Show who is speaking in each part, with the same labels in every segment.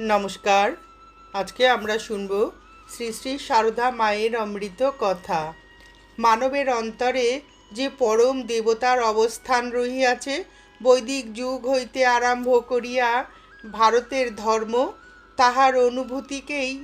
Speaker 1: নমস্কার। আজকে আমরা শুনব শ্রী শ্রী সারদা মায়ের অমৃত কথা। মানবের অন্তরে যে পরম দেবতার অবস্থান রহিয়াছে, বৈদিক যুগ হইতে আরম্ভ করিয়া ভারতের ধর্ম, তাহার অনুভূতিকেই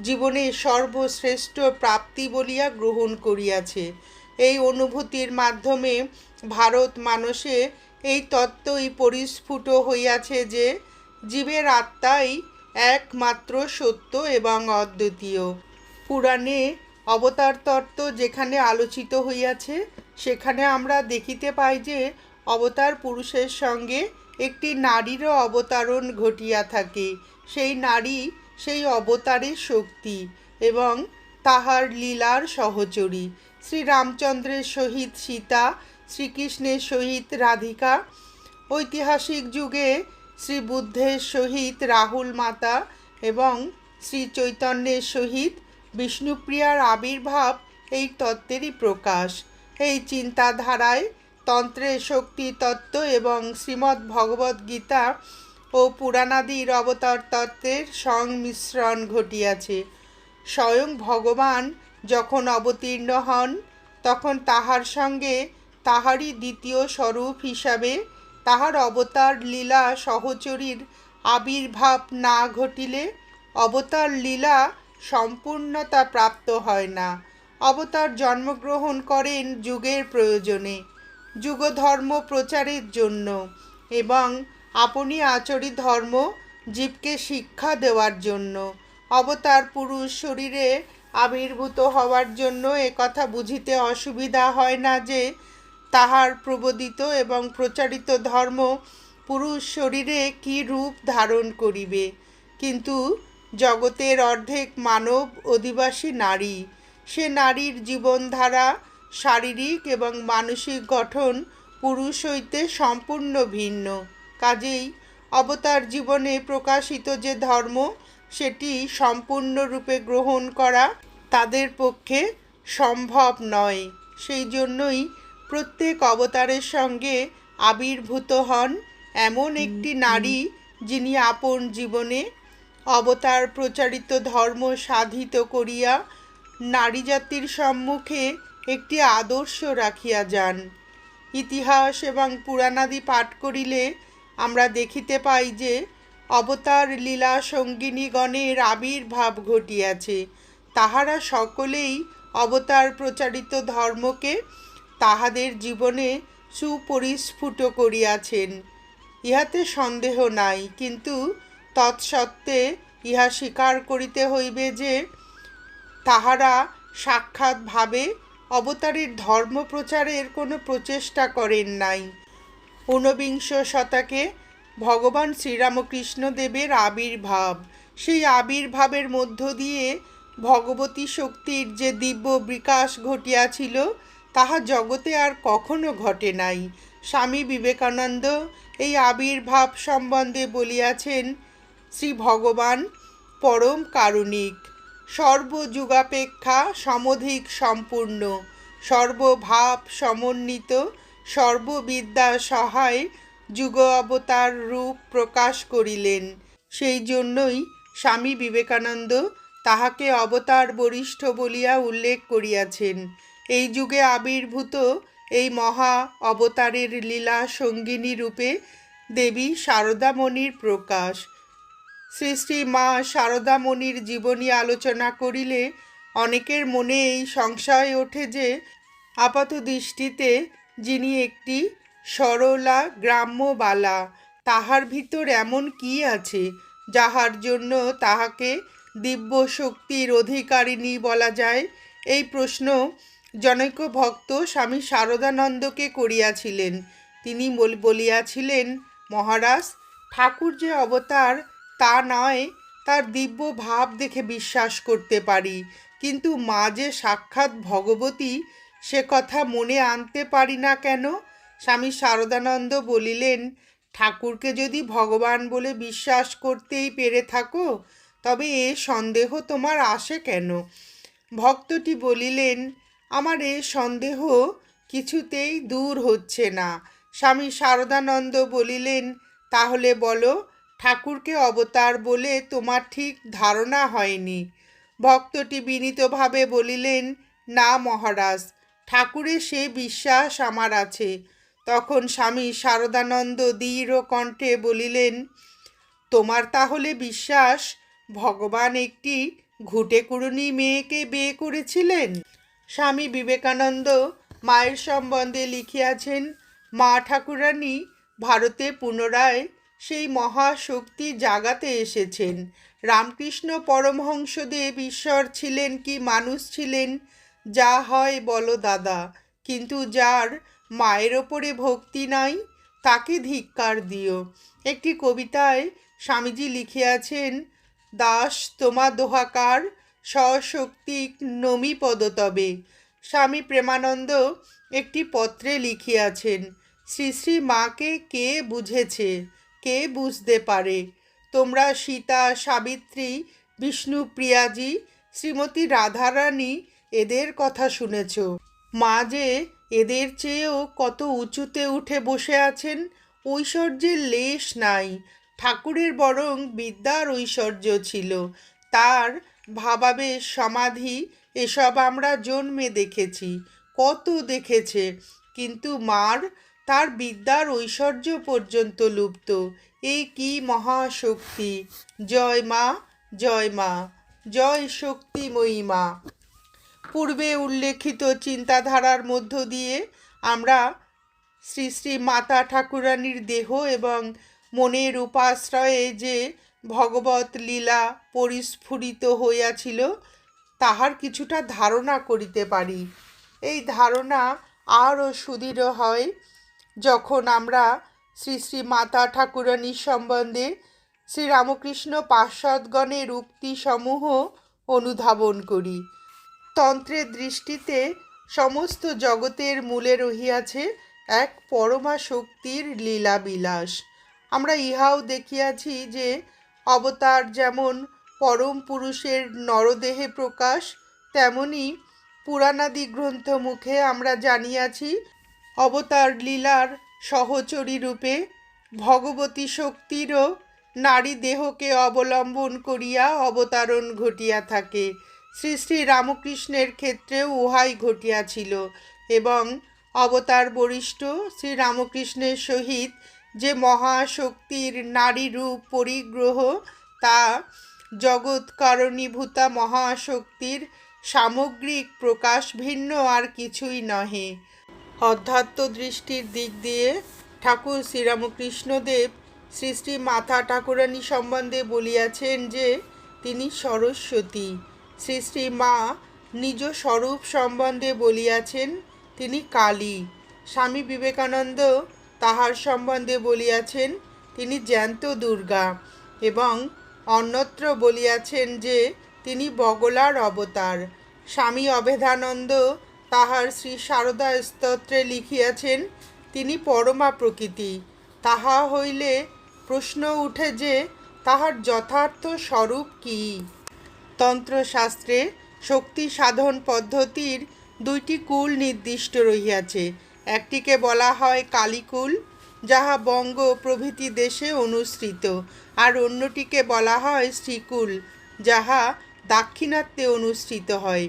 Speaker 1: জীবনে সর্বশ্রেষ্ঠ প্রাপ্তি বলিয়া গ্রহণ করিয়াছে। এই অনুভূতির মাধ্যমে ভারত মানুষে এই তত্ত্বই পরিস্ফুট হইয়াছে যে, জীবের আত্মাই একমাত্র সত্য এবং অদ্বিতীয়। পুরাণে অবতার তত্ত্ব যেখানে আলোচিত হইয়াছে, সেখানে আমরা দেখিতে পাই যে অবতার পুরুষের সঙ্গে একটি নারীরও অবতারণ ঘটিয়া থাকে। সেই নারী সেই অবতারের শক্তি এবং তাহার লীলার সহচরী। শ্রীরামচন্দ্রের সহিত সীতা, শ্রীকৃষ্ণের সহিত রাধিকা ঐতিহাসিক যুগে শ্রী বুদ্ধের সহিত রাহুল মাতা এবং শ্রী চৈতন্যের সহিত বিষ্ণুপ্রিয়ার আবির্ভাব এই তত্ত্বেরই প্রকাশ। এই চিন্তাধারায় তন্ত্রের শক্তি তত্ত্ব এবং শ্রীমদ্ গীতা ও পুরাণাদির অবতার তত্ত্বের সংমিশ্রণ ঘটিয়াছে। স্বয়ং ভগবান যখন অবতীর্ণ হন, তখন তাহার সঙ্গে তাহারই দ্বিতীয় স্বরূপ হিসাবে তাহার অবতার লীলা সহচরীর আবির্ভাব না ঘটিলে অবতার লীলা সম্পূর্ণতা প্রাপ্ত হয় না। অবতার জন্মগ্রহণ করেন যুগের প্রয়োজনে, যুগধর্ম প্রচারের জন্য এবং আপনি আচরিত ধর্ম জীবকে শিক্ষা দেওয়ার জন্য। অবতার পুরুষ শরীরে আবির্ভূত হওয়ার জন্য একথা বুঝিতে অসুবিধা হয় না যে তাহার প্রবোদিত এবং প্রচারিত ধর্ম পুরুষ শরীরে কি রূপ ধারণ করিবে? কিন্তু জগতের অর্ধেক মানব অধিবাসী নারী। সে নারীর জীবনধারা, শারীরিক এবং মানসিক গঠন পুরুষ হইতে সম্পূর্ণ ভিন্ন। কাজেই অবতার জীবনে প্রকাশিত যে ধর্ম, সেটি সম্পূর্ণরূপে গ্রহণ করা তাদের পক্ষে সম্ভব নয়। সেই জন্যই প্রত্যেক অবতারের সঙ্গে আবির্ভূত হন এমন একটি নারী যিনি আপন জীবনে অবতার প্রচারিত ধর্ম সাধিত করিয়া নারী জাতির সম্মুখে একটি আদর্শ রাখিয়া যান। ইতিহাস এবং পুরাণাদি পাঠ করিলে আমরা দেখিতে পাই যে অবতার লীলা সঙ্গিনীগণের আবির্ভাব ঘটিয়াছে। তাহারা সকলেই অবতার প্রচারিত ধর্মকে তাহাদের জীবনে সুপরিস্ফুট করিয়াছেন। ইহাতে সন্দেহ নাই, কিন্তু তৎসত্ত্বে ইহা স্বীকার করিতে হইবে যে, তাহারা সাক্ষাৎভাবে অবতারের ধর্ম প্রচারের কোনো প্রচেষ্টা করেন নাই। ঊনবিংশ শতকে ভগবান শ্রীরামকৃষ্ণ দেবের আবির্ভাব, সেই আবির্ভাবের মধ্য দিয়ে ভগবতী শক্তির যে দিব্য বিকাশ ঘটিয়াছিল তাহা জগতে আর কখনো ঘটে নাই। স্বামী বিবেকানন্দ এই আবির্ভাব সম্বন্ধে বলিয়াছেন, শ্রী ভগবান, পরম কারুণিক, সর্বযুগাপেক্ষা সমধিক সম্পূর্ণ, সর্বভাব সমন্বিত, সর্ববিদ্যা সহায় যুগ অবতার রূপ প্রকাশ করিলেন। সেই জন্যই স্বামী বিবেকানন্দ তাহাকে অবতার বরিষ্ঠ বলিয়া উল্লেখ করিয়াছেন। এই যুগে আবির্ভূত এই মহা অবতারের লীলা সঙ্গিনী রূপে দেবী শারদামণির প্রকাশ। শ্রী মা শারদামণির জীবনী আলোচনা করিলে অনেকের মনে এই সংশয় ওঠে যে, আপাত দৃষ্টিতে যিনি একটি সরলা গ্রাম্য বালা, তাহার ভিতর এমন কি আছে যাহার জন্য তাহাকে দিব্য শক্তির অধিকারিণী বলা যায়? এই প্রশ্ন জনৈক ভক্ত স্বামী শারদানন্দকে করিয়াছিলেন। তিনি বল- বলিয়াছিলেন, মহারাজ, ঠাকুর যে অবতার, তা নয়, তার দিব্য ভাব দেখে বিশ্বাস করতে পারি। কিন্তু মা যে সাক্ষাৎ ভগবতী, সে কথা মনে আনতে পারি না কেন? স্বামী শারদানন্দ বলিলেন, ঠাকুরকে যদি ভগবান বলে বিশ্বাস করতেই পেরে থাকো, তবে এ সন্দেহ তোমার আসে কেন? ভক্তটি বলিলেন আমার এ সন্দেহ কিছুতেই দূর হচ্ছে না। স্বামী শারদানন্দ বলিলেন, তাহলে বলো, ঠাকুরকে অবতার বলে তোমার ঠিক ধারণা হয়নি? ভক্তটি বিনীতভাবে বলিলেন, না মহারাজ, ঠাকুরে সে বিশ্বাস আমার আছে। তখন স্বামী শারদানন্দ দৃঢ় কণ্ঠে বলিলেন, তোমার তাহলে বিশ্বাস ভগবান একটি ঘুটে কুড়ুনি মেয়েকে বিয়ে করেছিলেন? স্বামী বিবেকানন্দ মায়ের সম্বন্ধে লিখিয়াছেন, মা ঠাকুরানী, ভারতে পুনরায় সেই মহাশক্তি জাগাতে এসেছেন। রামকৃষ্ণ পরমহংসদেব ঈশ্বর ছিলেন কি মানুষ ছিলেন, যা হয় বলো দাদা। কিন্তু যার মায়ের ওপরে ভক্তি নাই, তাকে ধিক্কার দিও। একটি কবিতায় স্বামীজি লিখিয়াছেন, দাস তোমা দোহাকার স্বশক্তি নমি পদতবে স্বামী প্রেমানন্দ একটি পত্রে লিখিয়াছেন, শ্রী শ্রী মাকে কে বুঝেছে? কে বুঝতে পারে? তোমরা সীতা, সাবিত্রী বিষ্ণুপ্রিয়াজি শ্রীমতী রাধারানী এদের কথা শুনেছ। মা যে এদের চেয়েও কত উঁচুতে উঠে বসে আছেন, ঐশ্বর্যের লেশ নাই। ঠাকুরের বরং বিদ্যার ঐশ্বর্য ছিল। তার ভাবাবেশ সমাধি, এসব আমরা জন্মে দেখেছি, কত দেখেছে। কিন্তু মার তার বিদ্যার ঐশ্বর্য পর্যন্ত লুপ্ত এই কি মহাশক্তি? জয় মা জয় মা, জয় শক্তিময়ী মা। পূর্বে উল্লেখিত চিন্তাধারার মধ্য দিয়ে আমরা শ্রী শ্রী মাতা ঠাকুরানীর দেহ এবং মনের উপাশ্রয়ে যে ভগবত লীলা পরিস্ফুরিত হইয়াছিল, তাহার কিছুটা ধারণা করিতে পারি। এই ধারণা আরও সুদৃঢ় হয় যখন আমরা শ্রী শ্রী মাতা ঠাকুরানীর সম্বন্ধে শ্রীরামকৃষ্ণ পার্শ্বদগণের উক্তিসমূহ অনুধাবন করি। তন্ত্রের দৃষ্টিতে সমস্ত জগতের মূলে রহিয়াছে এক পরমা শক্তির লীলা বিলাস আমরা ইহাও দেখিয়াছি যে অবতার যেমন পরম পুরুষের নরদেহে প্রকাশ, তেমনি পুরাণাদি গ্রন্থ মুখে আমরা জানিয়াছি, অবতার লীলার সহচরী রূপে ভগবতী শক্তিরও নারী দেহকে অবলম্বন করিয়া অবতারণ ঘটিয়া থাকে। শ্রী শ্রী রামকৃষ্ণের ক্ষেত্রেও উহাই ঘটিয়াছিল এবং অবতার বরিষ্ঠ শ্রী রামকৃষ্ণের সহিত যে মহাশক্তির নারী রূপ পরিগ্রহ, তা জগৎকারণীভূতা মহাশক্তির সামগ্রিক প্রকাশ ভিন্ন আর কিছুই নহে। অধ্যাত্ম দৃষ্টির দিক দিয়ে ঠাকুর শ্রীরামকৃষ্ণদেব শ্রী শ্রী মাতা ঠাকুরানী সম্বন্ধে বলিয়াছেন যে, তিনি সরস্বতী। শ্রী শ্রী মা নিজ স্বরূপ সম্বন্ধে বলিয়াছেন, তিনি কালী। স্বামী বিবেকানন্দ তাহার সম্বন্ধে বলিয়াছেন, তিনি জ্যান্ত দুর্গা। এবং অন্যত্র বলিয়াছেন যে, তিনি বগলার অবতার। স্বামী অভেদানন্দ তাহার শ্রী শারদা স্তোত্রে লিখিয়াছেন, তিনি পরমা প্রকৃতি। তাহা হইলে প্রশ্ন উঠে যে, তাহার যথার্থ স্বরূপ কী? তন্ত্রশাস্ত্রে শক্তি সাধন পদ্ধতির দুইটি কুল নির্দিষ্ট রহিয়াছে। একটিকে বলা হয় কালীকুল, যাহা বঙ্গ প্রভৃতি দেশে অনুসৃত, আর অন্যটিকে বলা হয় শ্রীকুল, যাহা দাক্ষিণাত্যে অনুসৃত হয়।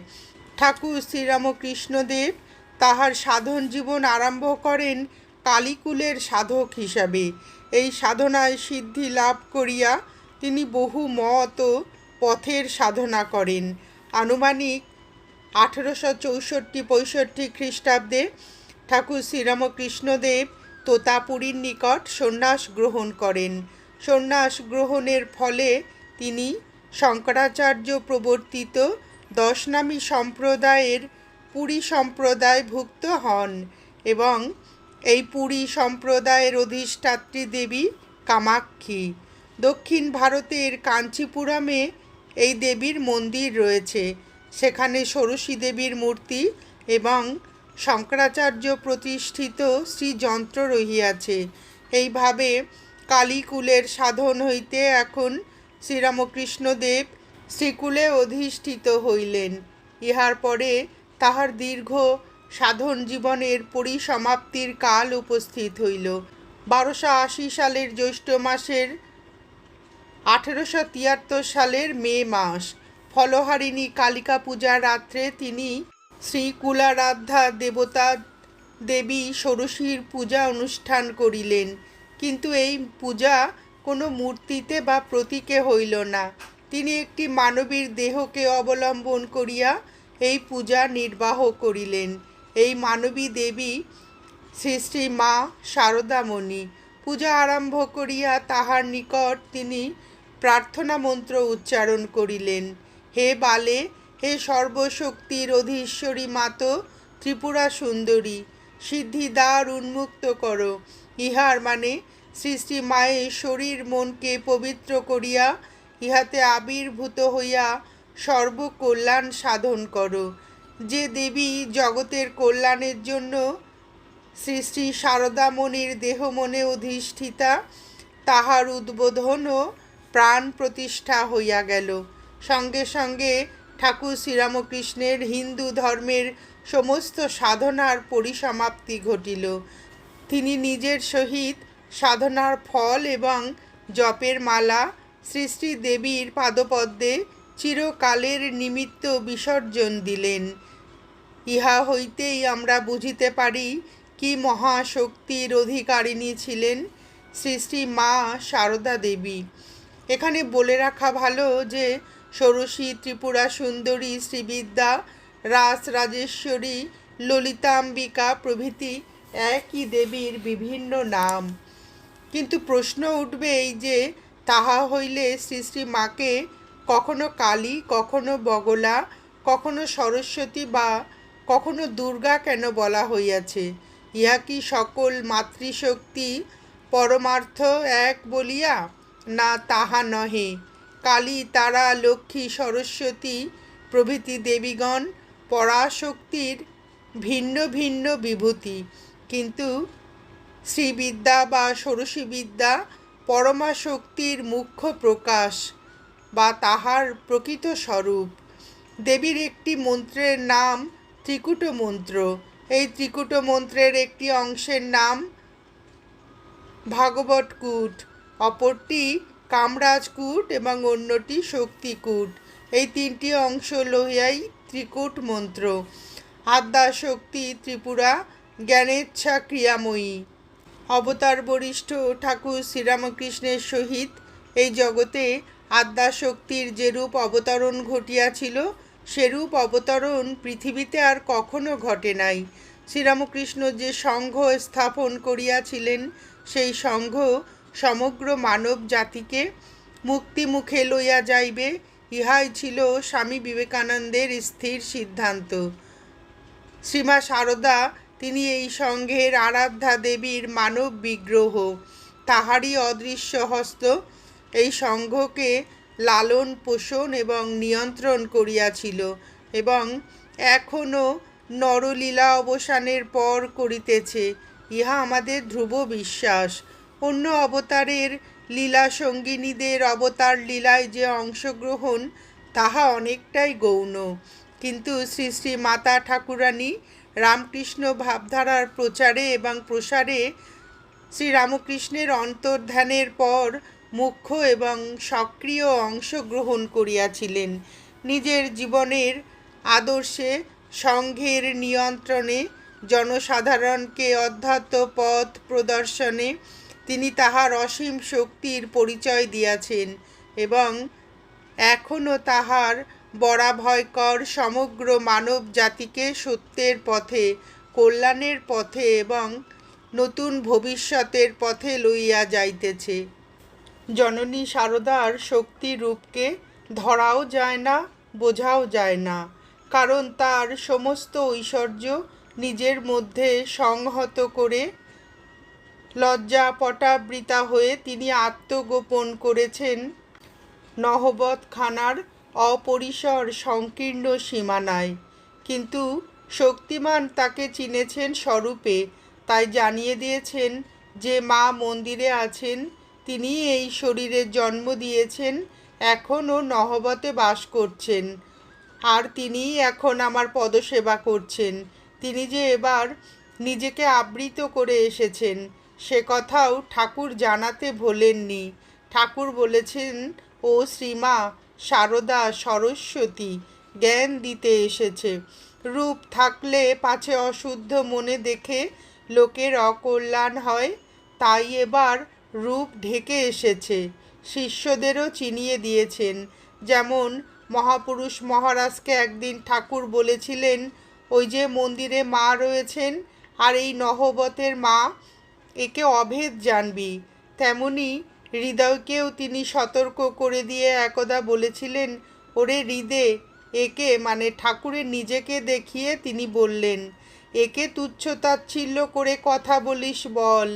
Speaker 1: ঠাকুর শ্রীরামকৃষ্ণদেব তাহার সাধন জীবন আরম্ভ করেন কালীকুলের সাধক হিসাবে। এই সাধনায় সিদ্ধি লাভ করিয়া তিনি বহু মত ও পথের সাধনা করেন। আনুমানিক আঠেরোশো চৌষট্টি পঁয়ষট্টি খ্রিস্টাব্দে ঠাকুর শ্রীরামকৃষ্ণদেব তোতাপুরীর নিকট সন্ন্যাস গ্রহণ করেন। সন্ন্যাস গ্রহণের ফলে তিনি শঙ্করাচার্য প্রবর্তিত দশনামী সম্প্রদায়ের পুরী সম্প্রদায়ভুক্ত হন এবং এই পুরী সম্প্রদায়ের অধিষ্ঠাত্রী দেবী কামাক্ষী। দক্ষিণ ভারতের কাঞ্চিপুরমে এই দেবীর মন্দির রয়েছে। সেখানে ষোড়শী দেবীর মূর্তি এবং শঙ্করাচার্য প্রতিষ্ঠিত শ্রীযন্ত্র রহিয়াছে। এইভাবে কালীকুলের সাধন হইতে এখন শ্রীরামকৃষ্ণদেব শ্রীকুলে অধিষ্ঠিত হইলেন। ইহার পরে তাহার দীর্ঘ সাধন জীবনের পরিসমাপ্তির কাল উপস্থিত হইল। বারোশো আশি সালের জ্যৈষ্ঠ মাসের আঠেরোশো তিয়াত্তর সালের মে মাস। ফলহারিণী কালিকা পূজার রাত্রে তিনি শ্রী কুলারাধ্যা দেবতা দেবী ষোড়শীর পূজা অনুষ্ঠান করিলেন। কিন্তু এই পূজা কোনো মূর্তিতে বা প্রতীকে হইল না। তিনি একটি মানবীর দেহকে অবলম্বন করিয়া এই পূজা নির্বাহ করিলেন। এই মানবী দেবী শ্রী শ্রী মা শারদামণি পূজা আরম্ভ করিয়া তাহার নিকট তিনি প্রার্থনা মন্ত্র উচ্চারণ করিলেন। হে বালে হে সর্বশক্তির অধীশ্বরী মাত, ত্রিপুরা সুন্দরী সিদ্ধিদ্বার উন্মুক্ত করো। ইহার মানে শ্রী শ্রী মায়ের শরীর মনকে পবিত্র করিয়া, ইহাতে আবির্ভূত হইয়া সর্বকল্যাণ সাধন করো। যে দেবী জগতের কল্যাণের জন্য শ্রী শ্রী শারদামণির দেহ মনে অধিষ্ঠিতা, তাহার উদ্বোধন ও প্রাণ প্রতিষ্ঠা হইয়া গেল। সঙ্গে সঙ্গে ঠাকুর শ্রীরামকৃষ্ণের হিন্দু ধর্মের সমস্ত সাধনার পরিসমাপ্তি ঘটিল। তিনি নিজের সহিত সাধনার ফল এবং জপের মালা শ্রী শ্রী দেবীর পাদপদ্মে চিরকালের নিমিত্ত বিসর্জন দিলেন। ইহা হইতেই আমরা বুঝিতে পারি কি মহাশক্তির অধিকারিণী ছিলেন শ্রী শ্রী মা সারদা দেবী। এখানে বলে রাখা ভালো যে ষোড়শী, ত্রিপুরা সুন্দরী, শ্রীবিদ্যা, রাস রাজেশ্বরী, ললিতাম্বিকা প্রভৃতি একই দেবীর বিভিন্ন নাম। কিন্তু প্রশ্ন উঠবে এই যে তাহা হইলে শ্রী শ্রী মাকে কখনো কালী, কখনো বগলা, কখনো সরস্বতী বা কখনো দুর্গা কেন বলা হইয়াছে? ইহা কি সকল মাতৃশক্তি পরমার্থ এক বলিয়া, না তাহা নহে? কালী, তারা, লক্ষ্মী, সরস্বতী প্রভৃতি দেবীগণ পরাশক্তির ভিন্ন ভিন্ন বিভূতি। কিন্তু শ্রীবিদ্যা বা ষোড়শী বিদ্যা পরমা শক্তির মুখ্য প্রকাশ বা তাহার প্রকৃত স্বরূপ। দেবীর একটি মন্ত্রের নাম ত্রিকুট মন্ত্র। এই ত্রিকুট মন্ত্রের একটি অংশের নাম ভাগবতকূট অপরটি কামরাজকূট এবং অন্যটি শক্তিকূট এই তিনটি অংশ লইয়াই ত্রিকুট মন্ত্র। আদ্যা শক্তি ত্রিপুরা, জ্ঞানেচ্ছা ক্রিয়াময়ী। অবতার বরিষ্ঠ ঠাকুর শ্রীরামকৃষ্ণের সহিত এই জগতে আদ্যা শক্তির যেরূপ অবতরণ ঘটিয়াছিল, সেরূপ অবতরণ পৃথিবীতে আর কখনো ঘটে নাই। শ্রীরামকৃষ্ণ যে সংঘ স্থাপন করিয়াছিলেন, সেই সংঘ সমগ্র মানব জাতিকে মুক্তিমুখে লইয়া যাইবে, ইহাই ছিল স্বামী বিবেকানন্দের স্থির সিদ্ধান্ত। শ্রীমা সারদা, তিনি এই সংঘের আরাধ্যা দেবীর মানব বিগ্রহ। তাহারই অদৃশ্য হস্ত এই সংঘকে লালন, পোষণ এবং নিয়ন্ত্রণ করিয়াছিল এবং এখনও নরলীলা অবসানের পর করিতেছে। ইহা আমাদের ধ্রুব বিশ্বাস। অন্য অবতারের লীলা সঙ্গিনীদের অবতার লীলায় যে অংশগ্রহণ, তাহা অনেকটাই গৌণ। কিন্তু শ্রী শ্রী মাতা ঠাকুরানী রামকৃষ্ণ ভাবধারার প্রচারে এবং প্রসারে শ্রীরামকৃষ্ণের অন্তর্ধানের পর মুখ্য এবং সক্রিয় অংশগ্রহণ করিয়াছিলেন। নিজের জীবনের আদর্শে, সংঘের নিয়ন্ত্রণে, জনসাধারণকে অধ্যাত্ম পথ প্রদর্শনে তিনি তাহার অসীম শক্তির পরিচয় দিয়াছেন এবং এখনও তাহার বরাভয়কর সমগ্র মানব জাতিকে সত্যের পথে, কল্যাণের পথে এবং নতুন ভবিষ্যতের পথে লইয়া যাইতেছে। জননী সারদার শক্তি রূপকে ধরাও যায় না, বোঝাও যায় না, কারণ তার সমস্ত ঐশ্বর্য নিজের মধ্যে সংহত করে লজ্জা পটাবৃতা হয়ে তিনি আত্মগোপন করেছেন নহবত খানার অপরিসর সংকীর্ণ সীমানায়। কিন্তু শক্তিমান তাকে চিনেছেন স্বরূপে, তাই জানিয়ে দিয়েছেন যে মা মন্দিরে আছেন, তিনি এই শরীরের জন্ম দিয়েছেন, এখনও নহবতে বাস করছেন। আর তিনিই এখন আমার পদসেবা করছেন। তিনি যে এবার নিজেকে আবৃত করে এসেছেন সে কথাও ঠাকুর জানাতে ভোলেননি। ঠাকুর বলেছেন, ও শ্রীমা, সারদা সরস্বতী, জ্ঞান দিতে এসেছে। রূপ থাকলে পাছে অশুদ্ধ মনে দেখে লোকের অকল্যাণ হয়, তাই এবার রূপ ঢেকে এসেছে। শিষ্যদেরও চিনিয়ে দিয়েছেন। যেমন মহাপুরুষ মহারাজকে একদিন ঠাকুর বলেছিলেন, ওই যে মন্দিরে মা রয়েছেন, আর এই নহবতের মা একে অভেদ জানবি। তেমনি হৃদয়কেও তিনি সতর্ক করে দিয়ে একদা বলেছিলেন, ওরে হৃদে, একে মানে ঠাকুরের নিজেকে দেখিয়ে তিনি বললেন, একে তুচ্ছ তাচ্ছিল্য করে কথা বলিস বল,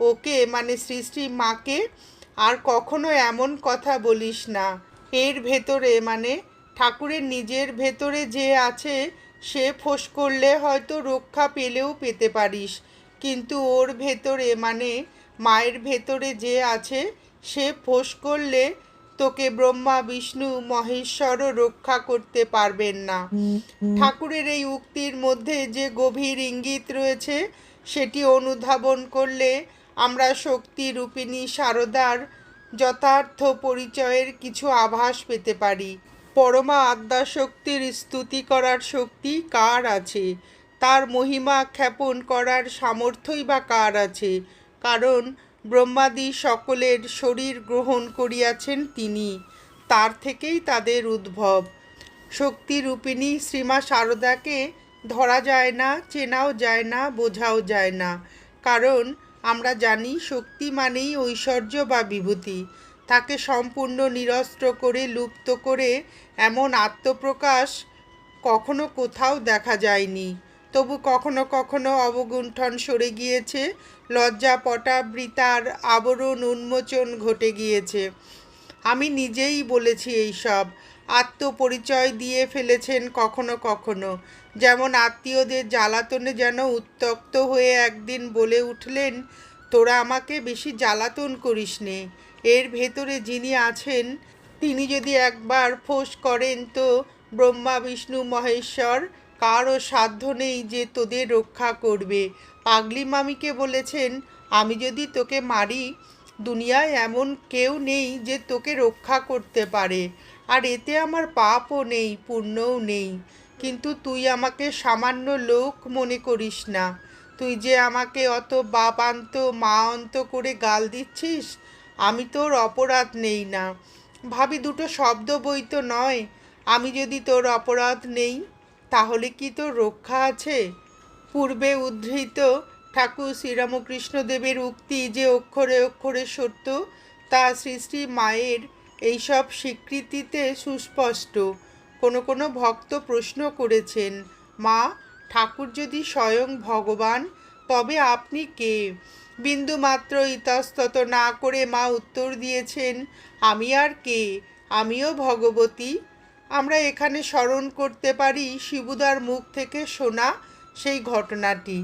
Speaker 1: ওকে মানে শ্রী মাকে আর কখনো এমন কথা বলিস না। এর ভেতরে মানে ঠাকুরের নিজের ভেতরে যে আছে, সে ফোঁস করলে হয়তো রক্ষা পেলেও পেতে পারিস কিন্তু ওর ভেতরে মানে মায়ের ভেতরে যে আছে সে ফোঁস করলে তোকে ব্রহ্মা বিষ্ণু মহেশ্বরও রক্ষা করতে পারবেন না। ঠাকুরের এই উক্তির মধ্যে যে গভীর ইঙ্গিত রয়েছে সেটি অনুধাবন করলে আমরা শক্তি রূপিণী সারদার যথার্থ পরিচয়ের কিছু আভাস পেতে পারি। পরমা আদ্যাশক্তির স্তুতি করার শক্তি কার আছে? তার মহিমা খ্যাপন করার সামর্থ্যই বা কার আছে? কারণ ব্রহ্মাদি সকলের শরীর গ্রহণ করিয়াছেন তিনি, তার থেকেই তাদের উদ্ভব। শক্তিরূপিণী শ্রীমা শারদাকে ধরা যায় না, চেনাও যায় না, বোঝাও যায় না। কারণ আমরা জানি শক্তি মানেই ঐশ্বর্য বা বিভূতি। তাকে সম্পূর্ণ নিরস্ত্র করে, লুপ্ত করে এমন আত্মপ্রকাশ কখনো কোথাও দেখা যায়নি। তবু কখনো কখনো অবগুণ্ঠন সরে গিয়েছে। লজ্জা পটাবৃতার আবরণ উন্মোচন ঘটে গিয়েছে। আমি নিজেই বলেছি এই সব আত্মপরিচয় দিয়ে ফেলেছেন কখনো কখনো। যেমন আত্মীয়দের জ্বালাতনে যেন উত্তক্ত হয়ে একদিন বলে উঠলেন, তোরা আমাকে বেশি জ্বালাতন করিস নে। এর ভেতরে যিনি আছেন, তিনি যদি একবার ফোঁস করেন তো ব্রহ্মা, বিষ্ণু, মহেশ্বর কারও সাধ্য নেই যে তোদের রক্ষা করবে। পাগলি মামিকে বলেছেন, আমি যদি তোকে মারি, দুনিয়ায় এমন কেউ নেই যে তোকে রক্ষা করতে পারে। আর এতে আমার পাপও নেই, পুণ্যও নেই। কিন্তু তুই আমাকে সামান্য লোক মনে করিস না। তুই যে আমাকে অত বাপ আন্ত মা অন্ত করে গাল দিচ্ছিস, আমি তোর অপরাধ নেই না। ভাবি দুটো শব্দ বই তো নয়, আমি যদি তোর অপরাধ নেই তাহলে কি তোর রক্ষা আছে? পূর্বে উদ্ধৃত ঠাকুর শ্রীরামকৃষ্ণদেবের উক্তি যে অক্ষরে অক্ষরে সত্য, তা শ্রী মায়ের এইসব স্বীকৃতিতে সুস্পষ্ট। কোনো কোনো ভক্ত প্রশ্ন করেছেন, মা, ঠাকুর যদি স্বয়ং ভগবান, তবে আপনি কে? বিন্দুমাত্র ইতস্তত না করে মা উত্তর দিয়েছেন, আমি আর কে? আমিও ভগবতী আমরা এখানে স্মরণ করতে পারি শিবুদার মুখ থেকে শোনা সেই ঘটনাটি।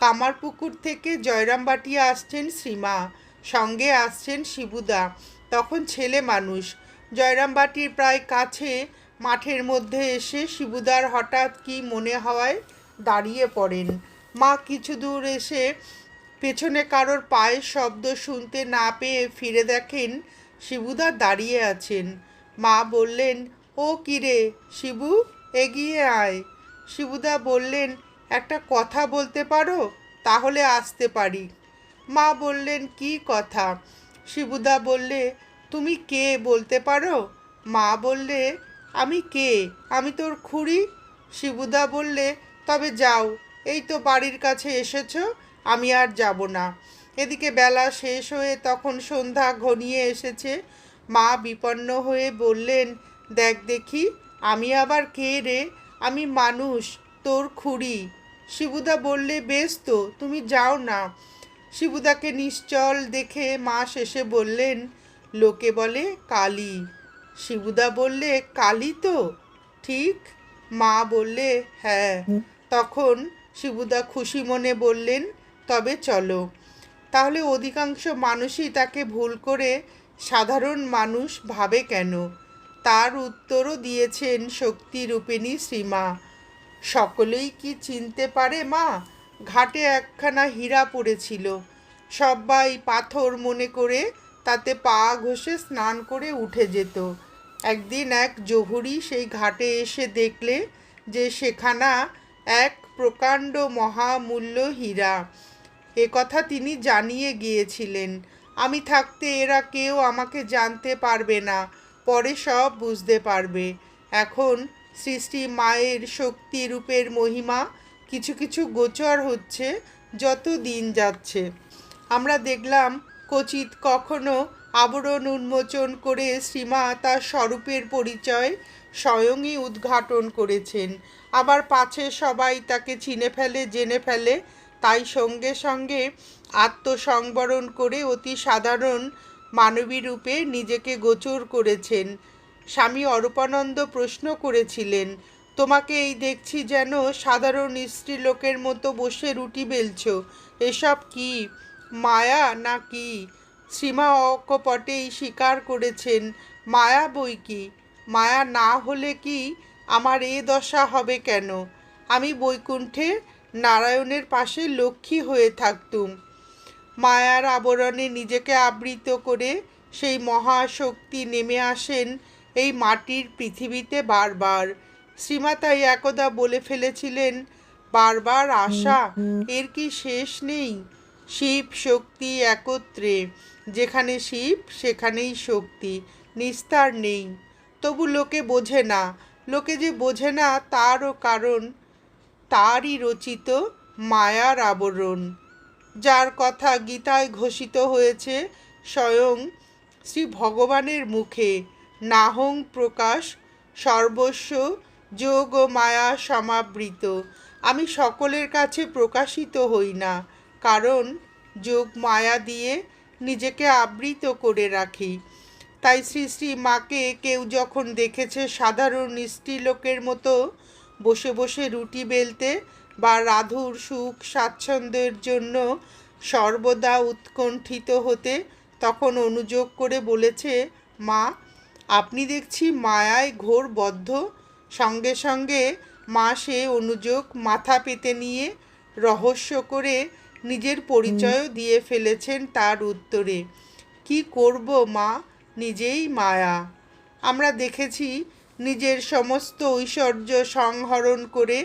Speaker 1: কামারপুকুর থেকে জয়রামবাটিয়া আসছেন শ্রীমা সঙ্গে আসছেন শিবুদা, তখন ছেলে মানুষ। জয়রামবাটির প্রায় কাছে মাঠের মধ্যে এসে শিবুদার হঠাৎ কি মনে হওয়ায় দাঁড়িয়ে পড়েন। মা কিছু দূর এসে পেছনে কারোর পায়ের শব্দ শুনতে না পেয়ে ফিরে দেখেন শিবুদা দাঁড়িয়ে আছেন। মা বললেন ও কিরে, শিবু? এগিয়ে আয়। শিবুদা বললেন, একটা কথা বলতে পারো? তাহলে আসতে পারি। মা বললেন, কি কথা? শিবুদা বললে, তুমি কে বলতে পারো? মা বললে, আমি কে? আমি তোর খুড়ি? শিবুদা বললে, তবে যাও, এই তো বাড়ির কাছে এসেছ, আমি আর যাব না। এদিকে বেলা শেষ হয়ে তখন সন্ধ্যা ঘনিয়ে এসেছে। মা বিপন্ন হয়ে বললেন দেখ দেখি, আমি আবার কে রে? আমি মানুষ, তোর খুড়ি। শিবুদা বললে, বেশ তো, তুমি যাও না। শিবুদাকে নিশ্চল দেখে মা শেষে বললেন, লোকে বলে কালী। শিবুদা বললে, কালী তো? ঠিক। মা বললে হ্যাঁ। তখন শিবুদা খুশি মনে বললেন, তবে চলো। তাহলে অধিকাংশ মানুষই তাকে ভুল করে সাধারণ মানুষ ভাবে কেন? তার উত্তরও দিয়েছেন শক্তিরূপিণী শ্রীমা। সকলেই কি চিনতে পারে মা? ঘাটে একখানা হীরা পড়েছিল। সবাই পাথর মনে করে তাতে পা ঘষে স্নান করে উঠে যেত। একদিন এক জহুরি সেই ঘাটে এসে দেখলে যে সেখানা এক প্রকাণ্ড মহামূল্য হীরা। এ কথা তিনি জানিয়ে গিয়েছিলেন। আমি থাকতে এরা কেউ আমাকে জানতে পারবে না। পরে সব বুঝতে পারবে। এখন সৃষ্টি মায়ের শক্তি রূপের মহিমা কিছু কিছু গোচর হচ্ছে যত দিন যাচ্ছে। আমরা দেখলাম কচিত কখনো আবরণ উন্মোচন করে শ্রীমা তার স্বরূপের পরিচয় স্বয়ংই উদ্ঘাটন করেছেন। আবার পাছে সবাই তাকে চিনে ফেলে, জেনে ফেলে, তাই সঙ্গে সঙ্গে আত্মসংবরণ করে অতি সাধারণ মানবী রূপে নিজেকে গোচর করেছেন। স্বামী অরূপানন্দ প্রশ্ন করেছিলেন, তোমাকে এই দেখছি যেন সাধারণ স্ত্রীলোকের মতো বসে রুটি বেলছো। এসব কি, মায়া না কি? সীমা অকপটেই স্বীকার করেছেন, মায়া বই কি? মায়া না হলে কি আমার এ দশা হবে কেন? আমি বৈকুণ্ঠে নারায়ণের পাশে লক্ষ্মী হয়ে থাকতুম। মায়ার আবরণে নিজেকে আবৃত করে সেই মহাশক্তি নেমে আসেন এই মাটির পৃথিবীতে বারবার। শ্রীমাতাই একদা বলে ফেলেছিলেন, বারবার আশা, এর কি শেষ নেই? শিব শক্তি একত্রে, যেখানে শিব, সেখানেই শক্তি, নিস্তার নেই। তবু লোকে বোঝে না, লোকে যে বোঝে না তারও কারণ, তারই রচিত মায়ার আবরণ। যার কথা গীতায় ঘোষিত হয়েছে, স্বয়ং শ্রী ভগবানের মুখে। নাহং প্রকাশ সর্বস্ব যোগ ও মায়া সমাবৃত। আমি সকলের কাছে প্রকাশিত হই না, কারণ যোগ মায়া দিয়ে নিজেকে আবৃত করে রাখি। তাই শ্রী শ্রী মাকে কেউ যখন দেখেছে সাধারণ স্ত্রীলোকের মতো বসে বসে রুটি বেলতে বা রাধুর সুখ স্বাচ্ছন্দ্যের জন্য সর্বদা উৎকণ্ঠিত হতে তখন অনুযোগ করে বলেছে মা আপনি দেখছি মায়ায় ঘোর বদ্ধ। সঙ্গে সঙ্গে মা সে অনুযোগ মাথা পেতে নিয়ে রহস্য করে নিজের পরিচয়ও দিয়ে ফেলেছেন তার উত্তরে। কি করব মা? নিজেই মায়া। আমরা দেখেছি নিজের সমস্ত ঐশ্বর্য সংহরণ করে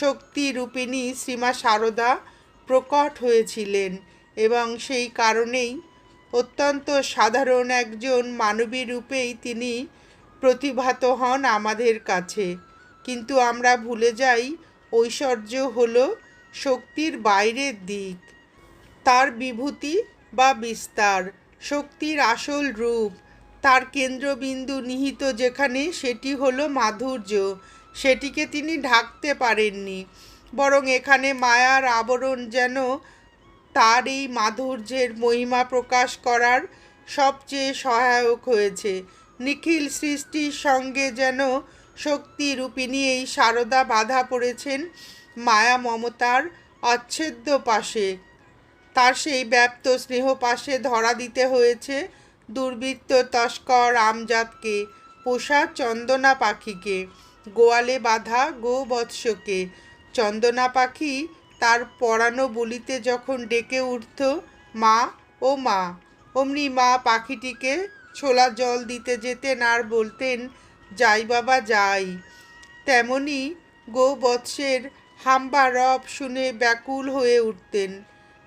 Speaker 1: শক্তি রূপিণী শ্রীমা সারদা প্রকট হয়েছিলেন এবং সেই কারণেই অত্যন্ত সাধারণ একজন মানবী রূপেই তিনি প্রতিভাত হন আমাদের কাছে। কিন্তু আমরা ভুলে যাই ঐশ্বর্য হল শক্তির বাইরের দিক। তার বিভূতি বা বিস্তার, শক্তির আসল রূপ, তার কেন্দ্রবিন্দু নিহিত যেখানে সেটি হলো মাধুর্য। সেটিকে তিনি ঢাকতে পারেননি। বরং এখানে মায়ার আবরণ যেন তার এই মাধুর্যের মহিমা প্রকাশ করার সবচেয়ে সহায়ক হয়েছে। নিখিল সৃষ্টির সঙ্গে যেন শক্তি রূপিণী এই সারদা বাধা পড়েছেন মায়া মমতার অচ্ছেদ্য পাশে। তার সেই ব্যাপ্ত স্নেহ পাশে ধরা দিতে হয়েছে দুর্বৃত্ত তস্কর আমজাদকে, পোষা চন্দনা পাখিকে। গোয়ালে বাঁধা গোবৎসকে। চন্দনা পাখি তার পরানো বলিতে যখন ডেকে উঠত, মা ও মা, অমনি মা পাখিটিকে ছোলা জল দিতে যেতেন আর বলতেন, যাই বাবা, যাই। তেমনি গোবৎসের হাম্বা রব শুনে ব্যাকুল হয়ে উঠতেন।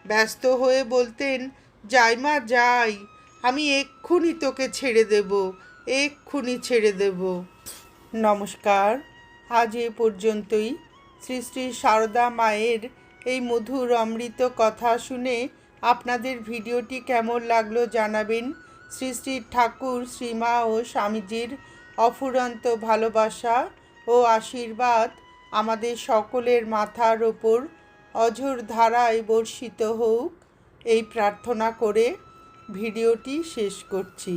Speaker 1: ব্যস্ত হয়ে বলতেন, যাই মা, যাই, আমি এক্ষুনি তোকে ছেড়ে দেব, এক্ষুনি ছেড়ে দেব। নমস্কার। আজ এ পর্যন্তই। শ্রী শ্রী সারদা মায়ের এই মধুর অমৃত কথা শুনে আপনাদের ভিডিওটি কেমন লাগল জানাবেন। শ্রী শ্রী ঠাকুর, শ্রীমা ও স্বামীজির অফুরন্ত ভালোবাসা ও আশীর্বাদ আমাদের সকলের মাথার ওপর অঝোর ধারায় বর্ষিত হোক, এই প্রার্থনা করে ভিডিওটি শেষ করছি।